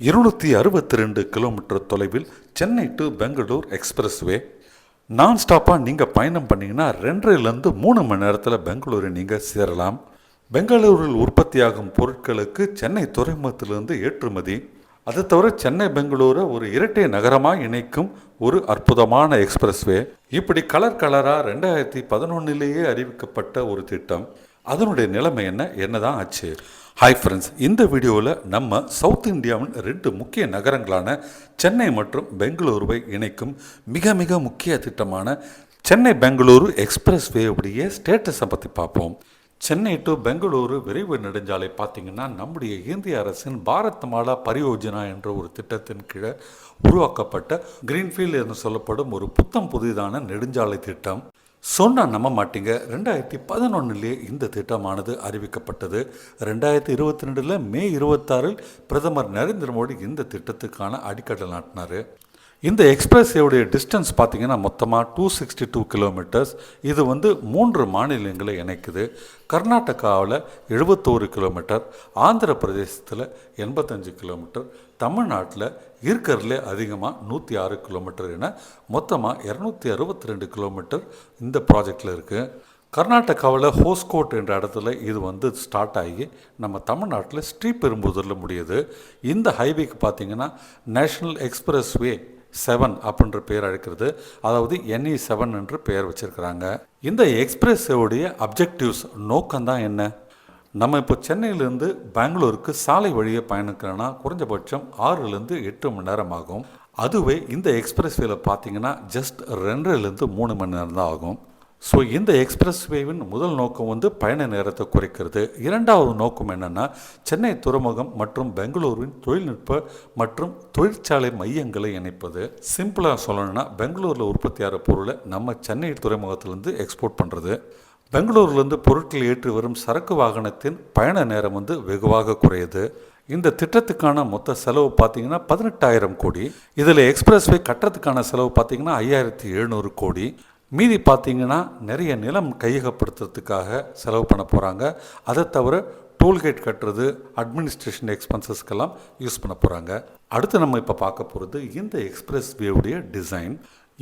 இருநூற்றி அறுபத்தி ரெண்டு கிலோமீட்டர் தொலைவில் சென்னை டு பெங்களூர் எக்ஸ்பிரஸ்வே நான் ஸ்டாப்பாக நீங்கள் பயணம் பண்ணீங்கன்னா ரெண்டரைலேருந்து மூணு மணி நேரத்தில் பெங்களூரு நீங்கள் சேரலாம். பெங்களூரில் உற்பத்தியாகும் பொருட்களுக்கு சென்னை துறைமுகத்திலிருந்து ஏற்றுமதி. அதை தவிர சென்னை பெங்களூரை ஒரு இரட்டை நகரமாக இணைக்கும் ஒரு அற்புதமான எக்ஸ்பிரஸ்வே இப்படி கலர் கலராக ரெண்டாயிரத்தி பதினொன்னிலேயே அறிவிக்கப்பட்ட ஒரு திட்டம். அதனுடைய நிலைமை என்ன? என்னதான் ஆச்சு? ஹாய் ஃப்ரெண்ட்ஸ் இந்த வீடியோவில் நம்ம சவுத் இந்தியாவின் ரெண்டு முக்கிய நகரங்களான சென்னை மற்றும் பெங்களூருவை இணைக்கும் மிக மிக முக்கிய திட்டமான சென்னை பெங்களூரு எக்ஸ்பிரஸ் வேவுடைய ஸ்டேட்டஸை பற்றி பார்ப்போம். சென்னை டு பெங்களூரு விரைவு நெடுஞ்சாலை பார்த்திங்கன்னா நம்முடைய இந்திய அரசின் பாரத் மாலா பரியோஜனா என்ற ஒரு திட்டத்தின் கீழே உருவாக்கப்பட்ட கிரீன்ஃபீல்டு என்று சொல்லப்படும் ஒரு புத்தம் புதிதான நெடுஞ்சாலை திட்டம். சொன்னா நம்ப மாட்டீங்க. ரெண்டாயிரத்தி பதினொன்றுலேயே இந்த திட்டமானது அறிவிக்கப்பட்டது. ரெண்டாயிரத்தி இருபத்தி ரெண்டில் மே இருபத்தாறில் பிரதமர் நரேந்திர மோடி இந்த திட்டத்துக்கான அடிக்கடல் நாட்டினார். இந்த எக்ஸ்பிரஸ்வேவுடைய டிஸ்டன்ஸ் பார்த்தீங்கன்னா மொத்தமாக டூ சிக்ஸ்டி டூ கிலோமீட்டர்ஸ் இது வந்து மூன்று மாநிலங்களை இணைக்குது. கர்நாடகாவில் எழுபத்தோரு கிலோமீட்டர் ஆந்திர பிரதேசத்தில் எண்பத்தஞ்சு கிலோமீட்டர் தமிழ்நாட்டில் இருக்கிறதுலே அதிகமாக நூற்றி ஆறு கிலோமீட்டர் என மொத்தமாக இரநூத்தி அறுபத்தி ரெண்டு கிலோமீட்டர் இந்த ப்ராஜெக்டில் இருக்குது கர்நாடகாவில் ஹோஸ்கோட் என்ற இடத்துல இது வந்து ஸ்டார்ட் ஆகி நம்ம தமிழ்நாட்டில் ஸ்ரீபெரும்புதூரில் முடியுது. இந்த ஹைவேக்கு பார்த்தீங்கன்னா நேஷ்னல் எக்ஸ்பிரஸ்வே செவன் அப்படின்ற பேர் அழைக்கிறது. அதாவது என்இ செவன் என்று பெயர் வச்சிருக்கிறாங்க. இந்த எக்ஸ்பிரஸ்ஸோடைய அப்ஜெக்டிவ்ஸ் நோக்கம்தான் என்ன? நம்ம இப்போ சென்னையிலேருந்து பெங்களூருக்கு சாலை வழியை பயணிக்கிறோன்னா குறைஞ்சபட்சம் ஆறுலேருந்து எட்டு மணி நேரம் ஆகும். அதுவே இந்த எக்ஸ்பிரஸ்வேல பார்த்தீங்கன்னா ஜஸ்ட் ரெண்டரைலேருந்து மூணு மணி நேரம் தான் ஆகும். ஸோ இந்த எக்ஸ்பிரஸ் வேவின் முதல் நோக்கம் வந்து பயண நேரத்தை குறைக்கிறது. இரண்டாவது நோக்கம் என்னென்னா சென்னை துறைமுகம் மற்றும் பெங்களூருவின் தொழில்நுட்ப மற்றும் தொழிற்சாலை மையங்களை இணைப்பது. சிம்பிளாக சொல்லணும்னா பெங்களூரில் உற்பத்தியாகிற பொருளை நம்ம சென்னை துறைமுகத்திலேருந்து எக்ஸ்போர்ட் பண்ணுறது பெங்களூர்லேருந்து பொருட்கள் ஏற்றி வரும் சரக்கு வாகனத்தின் பயண நேரம் வந்து வெகுவாக குறையுது. இந்த திட்டத்துக்கான மொத்த செலவு பார்த்தீங்கன்னா பதினெட்டாயிரம் கோடி. இதில் எக்ஸ்பிரஸ்வே கட்டுறதுக்கான செலவு பார்த்தீங்கன்னா ஐயாயிரத்தி எழுநூறு கோடி. மீதி பார்த்தீங்கன்னா நிறைய நிலம் கையகப்படுத்துறதுக்காக செலவு பண்ண போகிறாங்க அதை தவிர டோல்கேட் கட்டுறது அட்மினிஸ்ட்ரேஷன் எக்ஸ்பென்சஸ்க்கெல்லாம் யூஸ் பண்ண போகிறாங்க அடுத்து நம்ம இப்போ பார்க்க போகிறது இந்த எக்ஸ்பிரஸ் வேவுடைய டிசைன்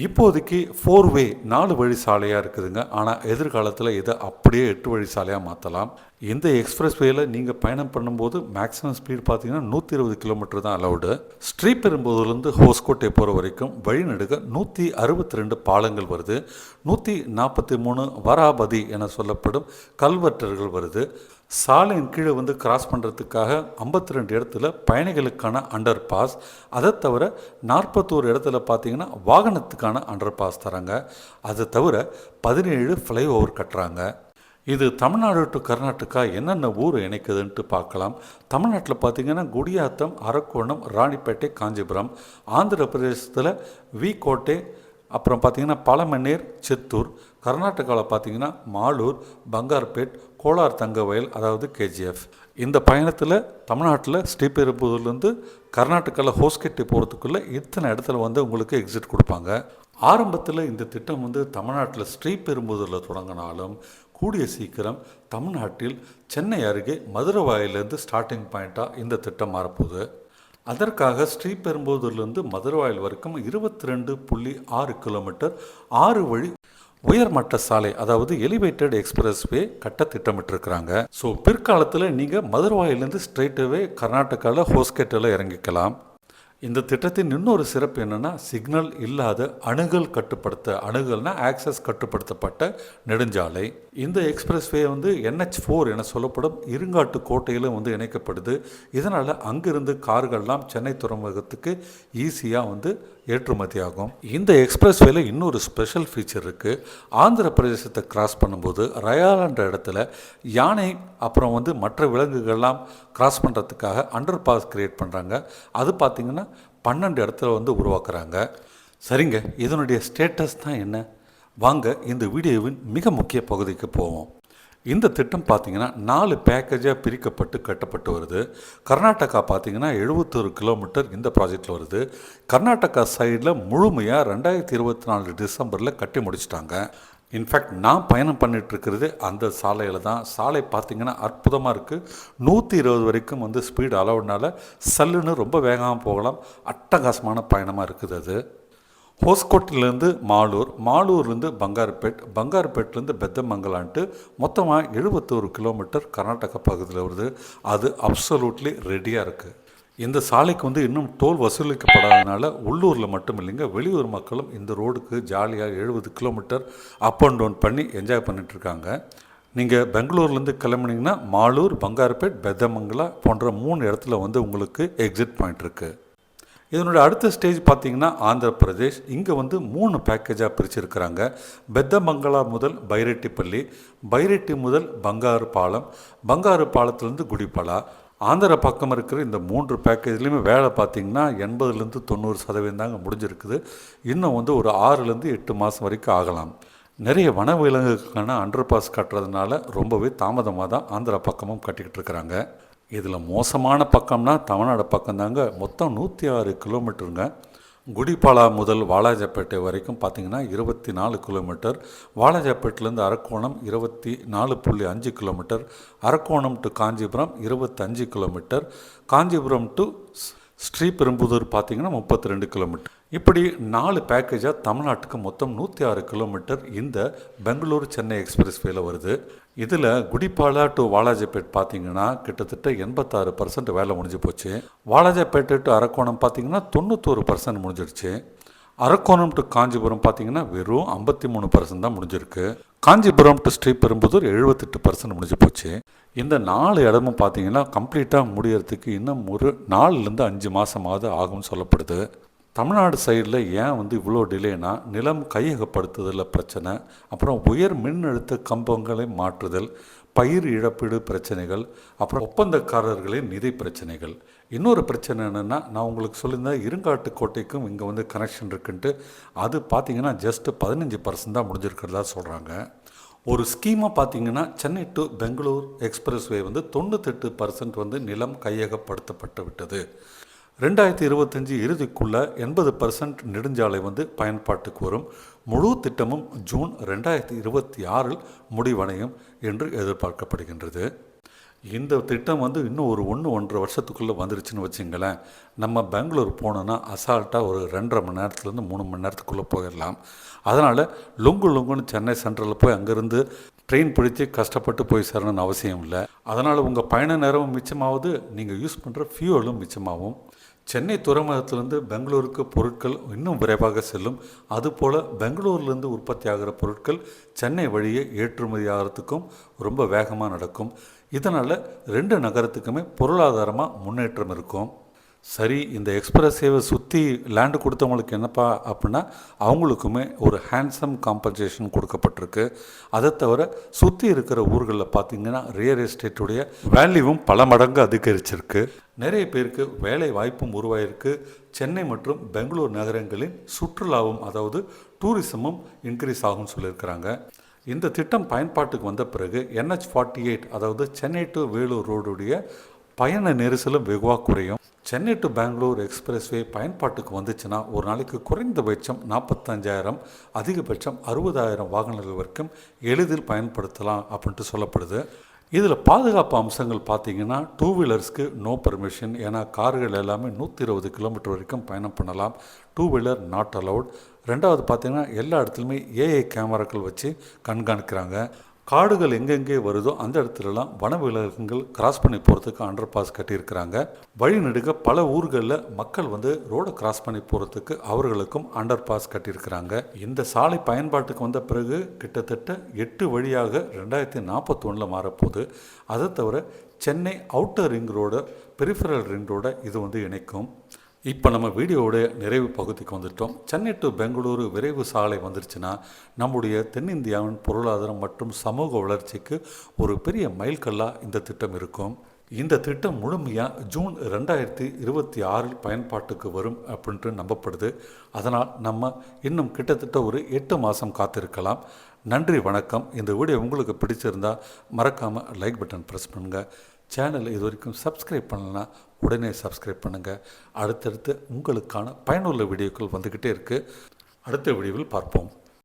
இப்போதைக்கு ஃபோர் வே நாலு வழி சாலையாக இருக்குதுங்க. ஆனால் எதிர்காலத்தில் இதை அப்படியே எட்டு வழி சாலையாக மாற்றலாம் இந்த எக்ஸ்பிரஸ் வேயில் நீங்கள் பயணம் பண்ணும்போது மேக்ஸிமம் ஸ்பீட் பார்த்தீங்கன்னா நூற்றி இருபது கிலோமீட்டர் தான் அலௌடு ஸ்ரீபெரும்புதூர்லேருந்து ஹோஸ்கோட்டை போகிற வரைக்கும் வழிநடுக நூற்றி அறுபத்தி ரெண்டு பாலங்கள் வருது. நூற்றி நாற்பத்தி மூணு வராபதி என சொல்லப்படும் கல்வெட்டர்கள் வருது. சாலையின் கீழே வந்து கிராஸ் பண்ணுறதுக்காக ஐம்பத்தி ரெண்டு இடத்துல பயணிகளுக்கான அண்டர் பாஸ் அதை தவிர நாற்பத்தோரு இடத்துல பார்த்தீங்கன்னா வாகனத்துக்கான அண்டர் பாஸ் தராங்க. அதை தவிர பதினேழு ஃப்ளைஓவர் கட்டுறாங்க. இது தமிழ்நாடு டு கர்நாடகா என்னென்ன ஊர் இணைக்குதுன்ட்டு பார்க்கலாம். தமிழ்நாட்டில் பார்த்தீங்கன்னா குடியாத்தம் அரக்கோணம் ராணிப்பேட்டை காஞ்சிபுரம் ஆந்திர பிரதேசத்தில் வி கோட்டை அப்புறம் பார்த்திங்கன்னா பழமண்ணீர் சித்தூர் கர்நாடகாவில் பார்த்தீங்கன்னா மாலூர் பங்கார்பேட் கோலார் தங்கவயல் அதாவது கேஜிஎஃப். இந்த பயணத்தில் தமிழ்நாட்டில் ஸ்ரீபெரும்புதூர்லேருந்து கர்நாடகாவில் ஹோஸ்கெட்டி போகிறதுக்குள்ளே இத்தனை இடத்துல வந்து உங்களுக்கு எக்ஸிட் கொடுப்பாங்க. ஆரம்பத்தில் இந்த திட்டம் வந்து தமிழ்நாட்டில் ஸ்ரீபெரும்புதூரில் தொடங்கினாலும் கூடிய சீக்கிரம் தமிழ்நாட்டில் சென்னை அருகே மதுரவாயிலேருந்து ஸ்டார்டிங் பாயிண்ட்டாக இந்த திட்டம் மாறப்போகுது. அதற்காக ஸ்ரீபெரும்புதூர்லேருந்து மதுரவாயில் வரைக்கும் இருபத்தி ரெண்டு புள்ளி ஆறு கிலோமீட்டர் ஆறு வழி உயர்மட்ட சாலை அதாவது எலிவேட்டட் எக்ஸ்பிரஸ்வே கட்ட திட்டமிட்டிருக்கிறாங்க. ஸோ பிற்காலத்தில் நீங்கள் மதுரவாயிலேருந்து ஸ்ட்ரெயிட்டாகவே கர்நாடகாவில் ஹோஸ்கேட்டில் இறங்கிக்கலாம். இந்த திட்டத்தின் இன்னொரு சிறப்பு என்னென்னா சிக்னல் இல்லாத அணுகல் கட்டுப்படுத்த அணுகல்னா ஆக்சஸ் கட்டுப்படுத்தப்பட்ட நெடுஞ்சாலை. இந்த எக்ஸ்பிரஸ் வே வந்து என்ஹெச் ஃபோர் என சொல்லப்படும் இருங்காட்டு கோட்டையிலும் வந்து இணைக்கப்படுது. இதனால் அங்கிருந்து கார்கள்லாம் சென்னை துறைமுகத்துக்கு ஈஸியாக வந்து ஏற்றுமதி ஆகும் இந்த எக்ஸ்பிரஸ் வேல இன்னொரு ஸ்பெஷல் ஃபீச்சர் இருக்குது ஆந்திர பிரதேசத்தை கிராஸ் பண்ணும்போது ரயாலன்ற இடத்துல யானை அப்புறம் வந்து மற்ற விலங்குகள்லாம் கிராஸ் பண்ணுறதுக்காக அண்டர் பாஸ் கிரியேட் பண்ணுறாங்க அது பார்த்திங்கன்னா பன்னெண்டு இடத்துல வந்து உருவாக்குறாங்க. சரிங்க இதனுடைய ஸ்டேட்டஸ் தான் என்ன? வாங்க இந்த வீடியோவின் மிக முக்கிய பகுதிக்கு போவோம். இந்த திட்டம் பார்த்தீங்கன்னா நாலு பேக்கேஜாக பிரிக்கப்பட்டு கட்டப்பட்டு வருது. கர்நாடகா பார்த்திங்கன்னா எழுபத்தொரு கிலோமீட்டர் இந்த ப்ராஜெக்டில் வருது. கர்நாடகா சைடில் முழுமையாக ரெண்டாயிரத்தி இருபத்தி நாலு டிசம்பரில் கட்டி முடிச்சிட்டாங்க. இன்ஃபேக்ட் நான் பயணம் பண்ணிட்டு அந்த சாலையில் தான். சாலை பார்த்திங்கன்னா அற்புதமாக இருக்குது நூற்றி இருபது வரைக்கும் வந்து ஸ்பீடு அளவுனால சல்லுன்னு ரொம்ப வேகமாக போகலாம். அட்டகாசமான பயணமாக இருக்குது அது. ஹோஸ்கோட்டிலேருந்து மாலூர் மாலூர்லேருந்து பங்காருப்பேட் பங்காருப்பேட்லேருந்து பெத்தமங்கலான்ட்டு மொத்தமாக எழுபத்தோரு கிலோமீட்டர் கர்நாடகா பகுதியில் வருது. அது அப்சலூட்லி ரெடியாக இருக்குது இந்த சாலைக்கு வந்து இன்னும் டோல் வசூலிக்கப்படாதனால உள்ளூரில் மட்டும் இல்லைங்க வெளியூர் மக்களும் இந்த ரோடுக்கு ஜாலியாக எழுபது கிலோமீட்டர் அப் அண்ட் டவுன் பண்ணி என்ஜாய் பண்ணிகிட்ருக்காங்க நீங்கள் பெங்களூர்லேருந்து கிளம்புனீங்கன்னா மாலூர் பங்காருப்பேட் பெத்தமங்கலா போன்ற மூணு இடத்துல வந்து உங்களுக்கு எக்ஸிட் பாயிண்ட் இருக்குது இதனுடைய அடுத்த ஸ்டேஜ் பார்த்திங்கன்னா ஆந்திர பிரதேஷ். இங்கே வந்து மூணு பேக்கேஜாக பிரிச்சிருக்கிறாங்க. பெத்தமங்கலா முதல் பைரெட்டிப்பள்ளி பைரெட்டி முதல் பங்காரு பாலம் பங்காரு பாலத்துலேருந்து குடிப்பாலா. ஆந்திர பக்கம் இருக்கிற இந்த மூன்று பேக்கேஜ்லேயுமே வேலை பார்த்தீங்கன்னா எண்பதுலேருந்து தொண்ணூறு சதவீதம் தாங்க முடிஞ்சிருக்குது. இன்னும் வந்து ஒரு ஆறுலேருந்து எட்டு மாதம் வரைக்கும் ஆகலாம். நிறைய வனவிலங்குக்கான அண்டர் பாஸ் கட்டுறதுனால ரொம்பவே தாமதமாக தான் ஆந்திரா பக்கமும் கட்டிக்கிட்டு இருக்கிறாங்க. இதில் மோசமான பக்கம்னா தமிழ்நாடு பக்கம் தாங்க மொத்தம் நூற்றி ஆறு கிலோமீட்டருங்க. குடிபாலா முதல் வாலாஜாப்பேட்டை வரைக்கும் பார்த்தீங்கன்னா இருபத்தி நாலு கிலோமீட்டர். வாலாஜப்பேட்டிலேருந்து அரக்கோணம் இருபத்தி நாலு புள்ளி அஞ்சு கிலோமீட்டர். அரக்கோணம் டு காஞ்சிபுரம் இருபத்தஞ்சு கிலோமீட்டர். காஞ்சிபுரம் டு ஸ்ரீபெரும்புதூர் பார்த்திங்கன்னா முப்பத்தி ரெண்டு கிலோமீட்டர். இப்படி நாலு பேக்கேஜாக தமிழ்நாட்டுக்கு மொத்தம் நூற்றி ஆறு கிலோமீட்டர் இந்த பெங்களூர் சென்னை எக்ஸ்பிரஸ் வேல வருது. இதில் குடிப்பாலா டு வாலாஜாப்பேட் பார்த்தீங்கன்னா கிட்டத்தட்ட எண்பத்தாறு பர்சன்ட் வேலை முடிஞ்சு போச்சு. வாலாஜாப்பேட்டை டு அரக்கோணம் பார்த்தீங்கன்னா தொண்ணூத்தோரு பர்சன்ட் முடிஞ்சிடுச்சு அரக்கோணம் டு காஞ்சிபுரம் பார்த்தீங்கன்னா வெறும் ஐம்பத்தி மூணு பர்சன்ட் தான் முடிஞ்சிருக்கு. காஞ்சிபுரம் டு ஸ்ரீபெரும்புதூர் எழுபத்தெட்டு பர்சன்ட் முடிஞ்சு போச்சு. இந்த நாலு இடமும் பார்த்தீங்கன்னா கம்ப்ளீட்டாக முடியறதுக்கு இன்னும் ஒரு நாலுலேருந்து அஞ்சு மாதமாவது ஆகும்னு சொல்லப்படுது. தமிழ்நாடு சைடில் ஏன் வந்து இவ்வளோ டிலேனா நிலம் கையகப்படுத்துதலில் பிரச்சனை அப்புறம் உயர் மின்னழுத்த கம்பங்களை மாற்றுதல் பயிர் இழப்பீடு பிரச்சனைகள் அப்புறம் ஒப்பந்தக்காரர்களின் நிதி பிரச்சனைகள். இன்னொரு பிரச்சனை என்னென்னா நான் உங்களுக்கு சொல்லியிருந்தேன் இருங்காட்டு கோட்டைக்கும் இங்கே வந்து கனெக்ஷன் இருக்குன்ட்டு. அது பார்த்தீங்கன்னா ஜஸ்ட் பதினஞ்சு பர்சன்ட் தான் முடிஞ்சிருக்கிறதா சொல்கிறாங்க ஒரு ஸ்கீமாக பார்த்தீங்கன்னா சென்னை டு பெங்களூர் எக்ஸ்பிரஸ்வே வந்து தொண்ணூத்தெட்டு பர்சன்ட் வந்து நிலம் கையகப்படுத்தப்பட்டு விட்டது. ரெண்டாயிரத்தி இருபத்தஞ்சி இறுதிக்குள்ள எண்பது பர்சன்ட் நெடுஞ்சாலை வந்து பயன்பாட்டுக்கு வரும். முழு திட்டமும் ஜூன் ரெண்டாயிரத்தி இருபத்தி ஆறில் முடிவடையும் என்று எதிர்பார்க்கப்படுகின்றது. இந்த திட்டம் வந்து இன்னும் ஒரு ஒன்று ஒன்றரை வருஷத்துக்குள்ளே வந்துருச்சுன்னு வச்சுங்களேன். நம்ம பெங்களூர் போனோன்னா அசால்ட்டாக ஒரு ரெண்டரை மணி நேரத்துலேருந்து மூணு மணி நேரத்துக்குள்ளே போயிடலாம். அதனால் லுங்கு லுங்குன்னு சென்னை சென்ட்ரலில் போய் அங்கேருந்து ட்ரெயின் பிடிச்சி கஷ்டப்பட்டு போய் சேரணும்னு அவசியம் இல்லை. அதனால் உங்கள் பயண நேரமும் மிச்சமாகுது நீங்கள் யூஸ் பண்ணுற ஃபியூவலும் மிச்சமாகும். சென்னை துறைமுகத்திலிருந்து பெங்களூருக்கு பொருட்கள் இன்னும் விரைவாக செல்லும். அதுபோல் பெங்களூர்லேருந்து உற்பத்தி ஆகிற பொருட்கள் சென்னை வழியே ஏற்றுமதி ஆகிறதுக்கும் ரொம்ப வேகமாக நடக்கும். இதனால் ரெண்டு நகரத்துக்குமே பொருளாதாரமாக முன்னேற்றம் இருக்கும். சரி இந்த எக்ஸ்பிரஸ் சேவை சுற்றி லேண்டு கொடுத்தவங்களுக்கு என்னப்பா அப்படின்னா அவங்களுக்குமே ஒரு ஹேண்ட்ஸம் காம்பன்சேஷன் கொடுக்கப்பட்டிருக்கு. அதை தவிர சுற்றி இருக்கிற ஊர்களில் பார்த்தீங்கன்னா ரியல் எஸ்டேட்டுடைய வேல்யூவும் பல மடங்கு அதிகரிச்சிருக்கு. நிறைய பேருக்கு வேலை வாய்ப்பும் உருவாயிருக்கு. சென்னை மற்றும் பெங்களூர் நகரங்களின் சுற்றுலாவும் அதாவது டூரிசமும் இன்க்ரீஸ் ஆகும்னு சொல்லியிருக்கிறாங்க. இந்த திட்டம் பயன்பாட்டுக்கு வந்த பிறகு என்ஹெச் ஃபார்ட்டி எயிட் அதாவது சென்னை டு வேலூர் ரோடுடைய பயண நெரிசலும் வெகுவாக குறையும். சென்னை டு பெங்களூர் எக்ஸ்பிரஸ்வே பயன்பாட்டுக்கு வந்துச்சுன்னா ஒரு நாளைக்கு குறைந்தபட்சம் நாற்பத்தஞ்சாயிரம் அதிகபட்சம் அறுபதாயிரம் வாகனங்கள் வரைக்கும் எளிதில் பயன்படுத்தலாம் அப்படின்ட்டு சொல்லப்படுது. இதில் பாதுகாப்பு அம்சங்கள் பார்த்தீங்கன்னா டூ வீலர்ஸ்க்கு நோ பர்மிஷன் ஏன்னா கார்கள் எல்லாமே நூற்றி இருபது கிலோமீட்டர் வரைக்கும் பயணம் பண்ணலாம். டூ வீலர் நாட் அலவுட் ரெண்டாவது பார்த்தீங்கன்னா எல்லா இடத்துலையுமே ஏஐ கேமராக்கள் வச்சு கண்காணிக்கிறாங்க. காடுகள் எங்கெங்கே வருதோ அந்த இடத்துலலாம் வனவிலங்குகள் கிராஸ் பண்ணி போகிறதுக்கு அண்டர் பாஸ் கட்டியிருக்கிறாங்க. வழிநெடுக பல ஊர்களில் மக்கள் வந்து ரோடை கிராஸ் பண்ணி போகிறதுக்கு அவர்களுக்கும் அண்டர் பாஸ் கட்டியிருக்கிறாங்க. இந்த சாலை பயன்பாட்டுக்கு வந்த பிறகு கிட்டத்தட்ட எட்டு வழியாக ரெண்டாயிரத்தி நாற்பத்தொன்னில் மாறப்போகுது. அதை தவிர சென்னை அவுட்டர் ரிங் ரோட பெரிஃபரல் ரிங் ரோட இது வந்து இணைக்கும். இப்போ நம்ம வீடியோவோட நிறைவு பகுதிக்கு வந்துட்டோம். சென்னை டு பெங்களூரு விரைவு சாலை வந்துருச்சுன்னா நம்முடைய தென்னிந்தியாவின் பொருளாதாரம் மற்றும் சமூக வளர்ச்சிக்கு ஒரு பெரிய மைல்கல்லாக இந்த திட்டம் இருக்கும். இந்த திட்டம் முழுமையாக ஜூன் ரெண்டாயிரத்தி இருபத்தி ஆறில் பயன்பாட்டுக்கு வரும் அப்படின்ட்டு நம்பப்படுது. அதனால் நம்ம இன்னும் கிட்டத்தட்ட ஒரு எட்டு மாதம் காத்திருக்கலாம். நன்றி வணக்கம். இந்த வீடியோ உங்களுக்கு பிடிச்சிருந்தா மறக்காமல் லைக் பட்டன் ப்ரெஸ் பண்ணுங்கள் சேனல் இது வரைக்கும் சப்ஸ்கிரைப் பண்ணலன்னா உடனே சப்ஸ்கிரைப் பண்ணுங்கள் அடுத்தடுத்து உங்களுக்கான பயனுள்ள வீடியோக்கள் வந்துக்கிட்டே இருக்குது அடுத்த வீடியோவில் பார்ப்போம்.